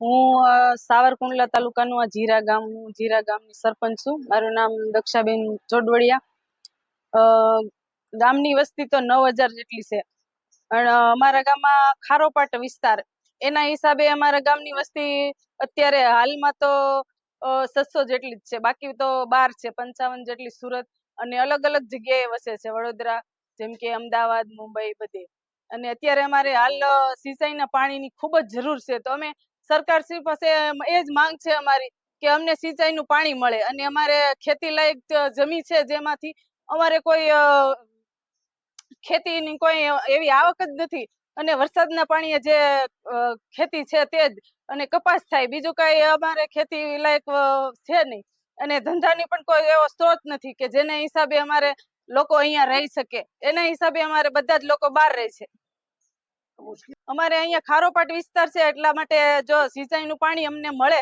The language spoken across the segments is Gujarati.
હું સાવરકુંડલા તાલુકાનું આ જીરા ગામ હું જીરા ગામની સરપંચ છું. મારું નામ દક્ષાબેન ચોડવડિયા અ, ગામની વસ્તી તો નવ હજાર જેટલી છે. અને અમારા ગામમાં ખારોપાટ વિસ્તાર. એના હિસાબે અમારા ગામની વસ્તી અત્યારે હાલમાં તો સત્સો જેટલી જ છે. બાકી તો બાર છે. પંચાવન જેટલી સુરત અને અલગ અલગ જગ્યાએ વસે છે. વડોદરા જેમ કે અમદાવાદ મુંબઈ બધે. અને અત્યારે અમારે હાલ સિંચાઈના પાણીની ખૂબ જ જરૂર છે. તો અમે સરકારશ્રી પાસે એ જ માંગ છે અમારી કે અમને સિંચાઈનું પાણી મળે. અને અમારે ખેતી લાયક જમીન છે જેમાંથી અમારે કોઈ ખેતીની કોઈ એવી આવક જ નથી. અને વરસાદના પાણીએ જે ખેતી છે તે જ. અને કપાસ થાય. બીજું કઈ અમારે ખેતી લાયક છે નહીં. અને ધંધાની પણ કોઈ એવો સ્ત્રોત નથી કે જેના હિસાબે અમારે લોકો અહીંયા રહી શકે. એના હિસાબે અમારે બધા જ લોકો બહાર રહે છે. અમારે અહીંયા ખારોપાટ વિસ્તાર છે, એટલા માટે જો સિંચાઈનું પાણી અમને મળે,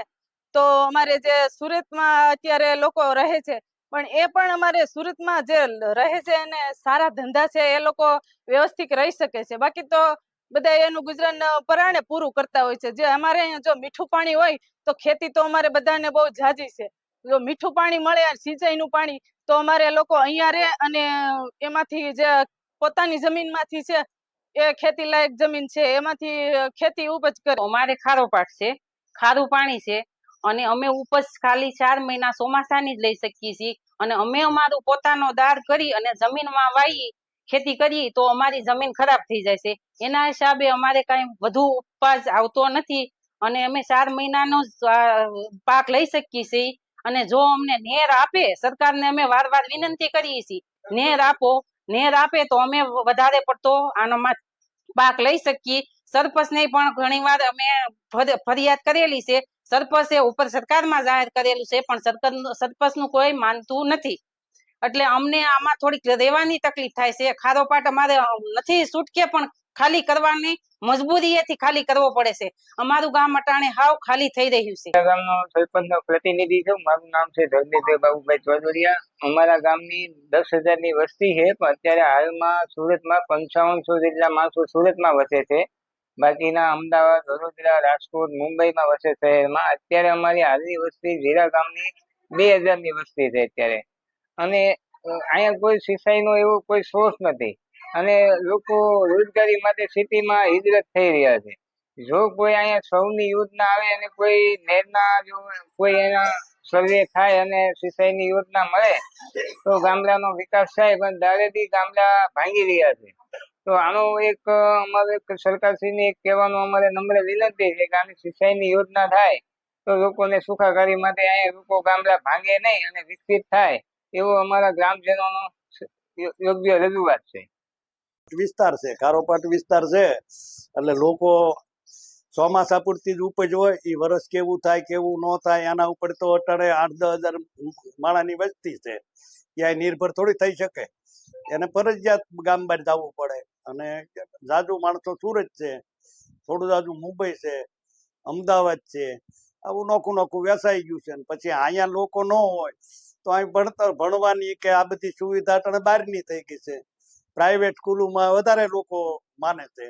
તો અમારે જે સુરતમાં અત્યારે લોકો રહે છે, પણ એ પણ અમારે સુરતમાં જે રહે છે અને સારા ધંધા છે, એ લોકો વ્યવસ્થિત રહી શકે છે. બાકી તો બધા એનું ગુજરાન પરાણે પૂરું કરતા હોય છે. જે અમારે અહીંયા જો મીઠું પાણી હોય, તો ખેતી તો અમારે બધાને બહુ જાજી છે. જો મીઠું પાણી મળે સિંચાઈનું પાણી, તો અમારે લોકો અહીંયા રહે અને એમાંથી જે પોતાની જમીનમાંથી છે ખેતી લાયક જમીન છે, એમાંથી ખેતી ઉપજ કરે. અમારે ખારો પાક છે, ખારું પાણી છે, અને અમે ઉપજ ખાલી ચાર મહિના ચોમાસાની જ લઈ શકીએ છીએ. અને અમે અમારું પોતાનો દાળ કરી અને જમીનમાં વાવી ખેતી કરીએ તો અમારી જમીન ખરાબ થઈ જાય છે. એના હિસાબે અમારે કઈ વધુ ઉપજ આવતો નથી. અને અમે ચાર મહિનાનો પાક લઈ શકીએ છીએ. અને જો અમને નેર આપે, સરકારને અમે વાર વાર વિનંતી કરીએ છીએ. નેર આપો નેર આપે તો અમે વધારે પડતો આનો પાક લઈ શકીએ. સરપંચને પણ ઘણીવાર અમે ફરિયાદ કરેલી છે. સરપંચે ઉપર સરકારમાં જાહેર કરેલું છે, પણ સરકાર સરપંચનું કોઈ માનતું નથી. એટલે અમને આમાં થોડીક રહેવાની તકલીફ થાય છે. ખારો પાટ અમારે નથી, છૂટકે પણ ખાલી કરવાની મજબૂરીએથી ખાલી કરવો પડે છે. અમારું ગામ અટાણે હાવ ખાલી થઈ રહ્યું છે. ગામનો સરપંચનો પ્રતિનિધિ છું. મારું નામ છે ધર્મેન્દ્ર બાબુભાઈ ચૌધરીયા. અમારા ગામની દસ હજારની વસ્તી છે, પણ અત્યારે હાલમાં સુરતમાં પંચાવનસો જેટલા માણસો સુરતમાં વસે છે. બાકીના અમદાવાદ, વડોદરા, રાજકોટ, મુંબઈમાં વસે શહેરમાં. અત્યારે અમારી હાલની વસ્તી ઝીરા ગામની બે હજારની વસ્તી છે અત્યારે. અને અહીંયા કોઈ સિંચાઈનો એવો કોઈ સોર્સ નથી. અને લોકો રોજગારી માટે સિટીમાં હિજરત થઈ રહ્યા છે. જો કોઈ અહીંયા સૌની યોજના આવે અને કોઈ નેરના જો કોઈ એના સર્વે થાય અને સિંચાઈની યોજના મળે, તો ગામડાનો વિકાસ થાય, પણ દારેથી ગામડા ભાંગી રહ્યા છે. તો આનો એક, અમારે સરકારશ્રીને એક કહેવાનું અમારે નમ્ર વિનંતી છે કે આની સિંચાઈની યોજના થાય, તો લોકોને સુખાકારી માટે અહીંયા લોકો ગામડા ભાંગે નહીં અને વિકસિત થાય, એવો અમારા ગ્રામજનોનો યોગ્ય રજૂઆત છે. વિસ્તાર છે કારોપાટ વિસ્તાર છે. એટલે લોકો ચોમાસા પૂરતી જ ઉપજ હોય એ વરસ કેવું થાય, કેવું ન થાય એના ઉપર તો અટાણે આઠ દસ હજાર માણાની વસ્તી છે. ક્યાંય નિર્ભર થોડી થઈ શકે. એને ફરજિયાત ગામ બહાર જવું પડે. અને જાજુ માણસો સુરત છે, થોડું જાજુ મુંબઈ છે, અમદાવાદ છે, આવું નોખું નોખું વેસાઈ ગયું છે. અને પછી અહીંયા લોકો ન હોય, તો અહીં ભણતર, ભણવાની કે આ બધી સુવિધા અટાણે બહારની થઈ ગઈ છે. પ્રાઇવેટ સ્કૂલોમાં વધારે લોકો માને છે.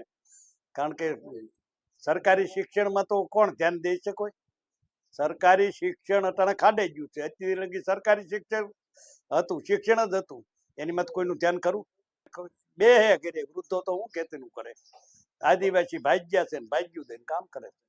કારણ કે સરકારી શિક્ષણમાં તો કોણ ધ્યાન દઈ શકો સરકારી શિક્ષણ અટાણે ખાડે ગયું છે. અત્યારે લગી સરકારી શિક્ષણ હતું, શિક્ષણ જ હતું. એની માં કોઈનું ધ્યાન કરું બે હે ઘરે, વૃદ્ધો તો હું ખેતીનું કરે. આદિવાસી ભાગ્યા છે ને, ભાગ્યું દઈને કામ કરે છે.